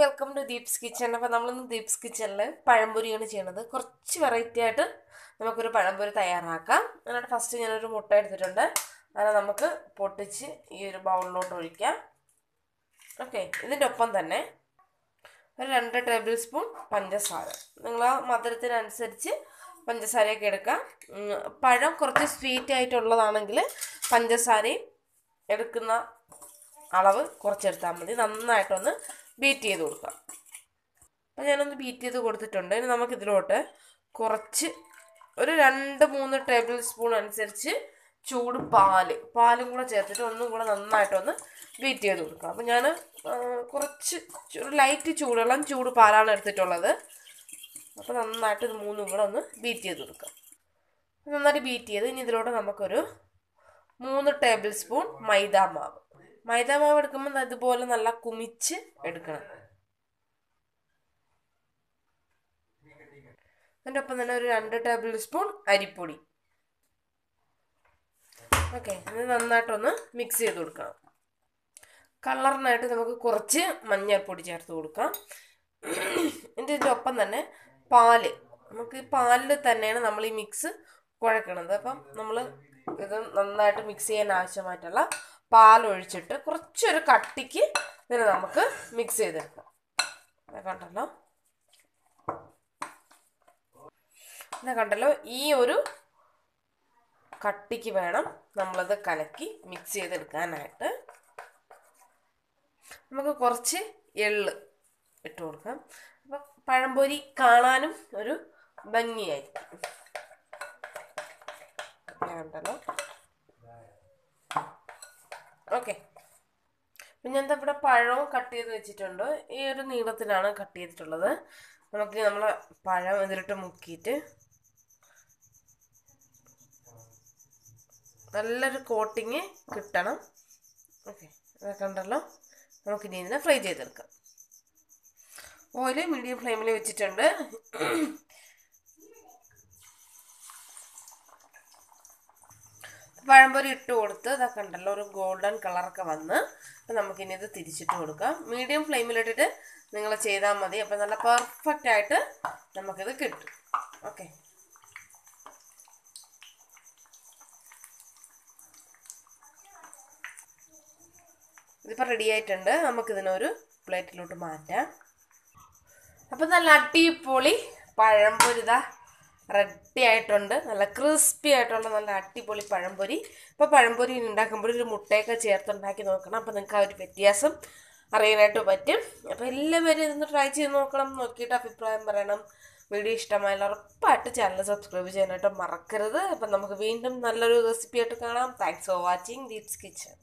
Welcome to Deep's kitchen അപ്പോൾ നമ്മളിന്ന് ദീപ്സ് കിച്ചണിൽ പഴംപൊരിയാണ് ചെയ്യണത്. കുറച്ച് വെറൈറ്റി ആയിട്ട് നമുക്കൊരു പഴംപൊരി തയ്യാറാക്കാം. അതിനാണ് ഫസ്റ്റ് ഞാനൊരു മുട്ട എടുത്തിട്ടുണ്ട്. അത് നമുക്ക് പൊട്ടിച്ച് ഈ ഒരു ബൗളിലോട്ട് ഒഴിക്കാം. ഓക്കെ ഇതിന്റെ ഒപ്പം തന്നെ ഒരു രണ്ട് ടേബിൾ സ്പൂൺ പഞ്ചസാര. നിങ്ങൾ ആ മധുരത്തിനനുസരിച്ച് പഞ്ചസാരയൊക്കെ എടുക്കാം. പഴം കുറച്ച് സ്വീറ്റ് ആയിട്ടുള്ളതാണെങ്കിൽ പഞ്ചസാരയും എടുക്കുന്ന അളവ് കുറച്ചെടുത്താൽ മതി. നന്നായിട്ടൊന്ന് ബീറ്റ് ചെയ്ത് കൊടുക്കാം. അപ്പം ഞാനൊന്ന് ബീറ്റ് ചെയ്ത് കൊടുത്തിട്ടുണ്ട്. ഇനി നമുക്കിതിലോട്ട് കുറച്ച് ഒരു രണ്ട് മൂന്ന് ടേബിൾ സ്പൂൺ അനുസരിച്ച് ചൂട് പാൽ പാലും കൂടെ ചേർത്തിട്ട് ഒന്നും കൂടെ നന്നായിട്ടൊന്ന് ബീറ്റ് ചെയ്ത് കൊടുക്കുക അപ്പം ഞാൻ കുറച്ച് ലൈറ്റ് ചൂടുവെള്ളം ചൂട് പാലാണ് എടുത്തിട്ടുള്ളത്. അപ്പോൾ നന്നായിട്ട് ഇത് മൂന്നും കൂടെ ഒന്ന് ബീറ്റ് ചെയ്ത് കൊടുക്കാം. നന്നായിട്ട് ബീറ്റ് ചെയ്ത് ഇനി ഇതിലൂടെ നമുക്കൊരു മൂന്ന് ടേബിൾ സ്പൂൺ മൈദ മാവ്. മൈദാ മാവ് എടുക്കുമ്പോൾ അതുപോലെ നല്ല കുമിച്ച് എടുക്കണം. അതിന്റെ ഒപ്പം തന്നെ ഒരു രണ്ട് ടേബിൾ സ്പൂൺ അരിപ്പൊടി. ഓക്കെ ഇത് നന്നായിട്ടൊന്ന് മിക്സ് ചെയ്ത് കൊടുക്കണം. കളറിനായിട്ട് നമുക്ക് കുറച്ച് മഞ്ഞൾപ്പൊടി ചേർത്ത് കൊടുക്കാം. എന്റെ ഇതിന്റെ ഒപ്പം തന്നെ പാൽ. നമുക്ക് പാലിൽ തന്നെയാണ് നമ്മൾ ഈ മിക്സ് കുഴക്കണത്. അപ്പം നമ്മൾ ഇത് നന്നായിട്ട് മിക്സ് ചെയ്യാൻ ആവശ്യമായിട്ടുള്ള പാൽ ഒഴിച്ചിട്ട് കുറച്ചൊരു കട്ടിക്ക് ഇതിനെ നമുക്ക് മിക്സ് ചെയ്തെടുക്കാം. കണ്ടല്ലോ. എന്നാ കണ്ടല്ലോ. ഈ ഒരു കട്ടിക്ക് വേണം നമ്മളത് കലക്കി മിക്സ് ചെയ്തെടുക്കാനായിട്ട്. നമുക്ക് കുറച്ച് എള്ള് ഇട്ട് കൊടുക്കാം. അപ്പം പഴംപൊരി കാണാനും ഒരു ഭംഗിയായിരിക്കും. കണ്ടല്ലോ. ഓക്കെ. പിന്നെ എന്താ ഇവിടെ പഴവും കട്ട് ചെയ്ത് വെച്ചിട്ടുണ്ട്. ഈ ഒരു നീളത്തിലാണ് കട്ട് ചെയ്തിട്ടുള്ളത്. നമുക്ക് നമ്മൾ പഴം ഇതിലിട്ട് മുക്കിയിട്ട് നല്ലൊരു കോട്ടിങ് കിട്ടണം. ഓക്കെ. അതൊക്കെ ഉണ്ടല്ലോ നമുക്കിനി ഇതിനെ ഫ്രൈ ചെയ്തെടുക്കാം. ഓയിൽ മീഡിയം ഫ്ലെയിമിൽ വെച്ചിട്ടുണ്ട്. പഴംപൊരി ഇട്ട് കൊടുത്ത് ഇതൊക്കെ ഉണ്ടല്ലോ ഒരു ഗോൾഡൻ കളറൊക്കെ വന്ന് അപ്പം നമുക്കിനി ഇത് തിരിച്ചിട്ട് കൊടുക്കാം. മീഡിയം ഫ്ലെയിമിലിട്ടിട്ട് നിങ്ങൾ ചെയ്താൽ മതി. അപ്പം നല്ല പെർഫെക്റ്റ് ആയിട്ട് നമുക്കിത് കിട്ടും. ഓക്കെ ഇതിപ്പോൾ റെഡി ആയിട്ടുണ്ട്. നമുക്കിതിനൊരു പ്ലേറ്റിലോട്ട് മാറ്റാം. അപ്പം നല്ല അടിപൊളി പഴംപൊരിത റെഡി ആയിട്ടുണ്ട് നല്ല ക്രിസ്പി ആയിട്ടുള്ള നല്ല അടിപൊളി പഴംപൊരി. അപ്പോൾ പഴംപൊരി ഉണ്ടാക്കുമ്പോൾ ഒരു മുട്ടയൊക്കെ ചേർത്തുണ്ടാക്കി നോക്കണം അപ്പോൾ നിങ്ങൾക്ക് ആ ഒരു വ്യത്യാസം അറിയാനായിട്ട് പറ്റും. അപ്പോൾ എല്ലാവരും ഇതൊന്ന് ട്രൈ ചെയ്ത് നോക്കണം നോക്കിയിട്ട് അഭിപ്രായം പറയണം. വീഡിയോ ഇഷ്ടമായാലും ഉറപ്പായിട്ട് ചാനൽ സബ്സ്ക്രൈബ് ചെയ്യാനായിട്ട് മറക്കരുത്. അപ്പം നമുക്ക് വീണ്ടും നല്ലൊരു റെസിപ്പി ആയിട്ട് കാണാം. Thanks for watching Deeps kitchen